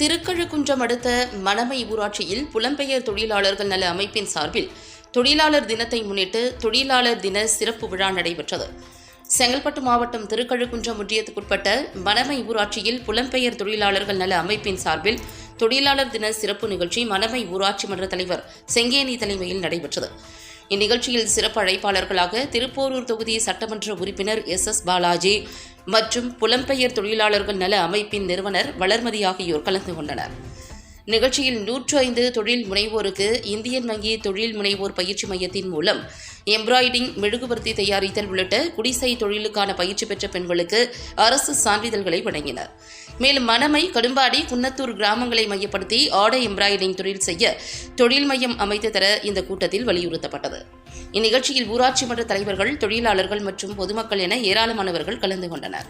திருக்கழுக்குன்றம் அடுத்த மணமை ஊராட்சியில் புலம்பெயர் தொழிலாளர்கள் நல அமைப்பின் சார்பில் தொழிலாளர் தினத்தை முன்னிட்டு தொழிலாளர் தின சிறப்பு விழா நடைபெற்றது. செங்கல்பட்டு மாவட்டம் திருக்கழுக்குன்றம் ஒன்றியத்துக்குட்பட்ட மணமை ஊராட்சியில் புலம்பெயர் தொழிலாளர்கள் நல அமைப்பின் சார்பில் தொழிலாளர் தின சிறப்பு நிகழ்ச்சி மணமை ஊராட்சி மன்ற தலைவர் செங்கேனி தலைமையில் நடைபெற்றது. இந்நிகழ்ச்சியில் சிறப்பு அழைப்பாளர்களாக திருப்போரூர் தொகுதி சட்டமன்ற உறுப்பினர் எஸ் எஸ் பாலாஜி மற்றும் புலம்பெயர் தொழிலாளர்கள் நல அமைப்பின் நிறுவனர் வளர்மதி ஆகியோர் கலந்து கொண்டனர். நிகழ்ச்சியில் நூற்று ஐந்து தொழில் முனைவோருக்கு இந்தியன் வங்கி தொழில் முனைவோர் பயிற்சி மையத்தின் மூலம் எம்ப்ராய்டிங் மெழுகுவர்த்தி தயாரித்தல் உள்ளிட்ட குடிசை தொழிலுக்கான பயிற்சி பெற்ற பெண்களுக்கு அரசு சான்றிதழ்களை வழங்கினர். மேலும் மணமை கடும்பாடி குன்னத்தூர் கிராமங்களை மையப்படுத்தி ஆடை எம்ப்ராய்டிங் தொழில் செய்ய தொழில் மையம் அமைத்து தர இந்த கூட்டத்தில் வலியுறுத்தப்பட்டது. இந்நிகழ்ச்சியில் ஊராட்சி மன்ற தலைவர்கள் தொழிலாளர்கள் மற்றும் பொதுமக்கள் என ஏராளமானவர்கள் கலந்து கொண்டனர்.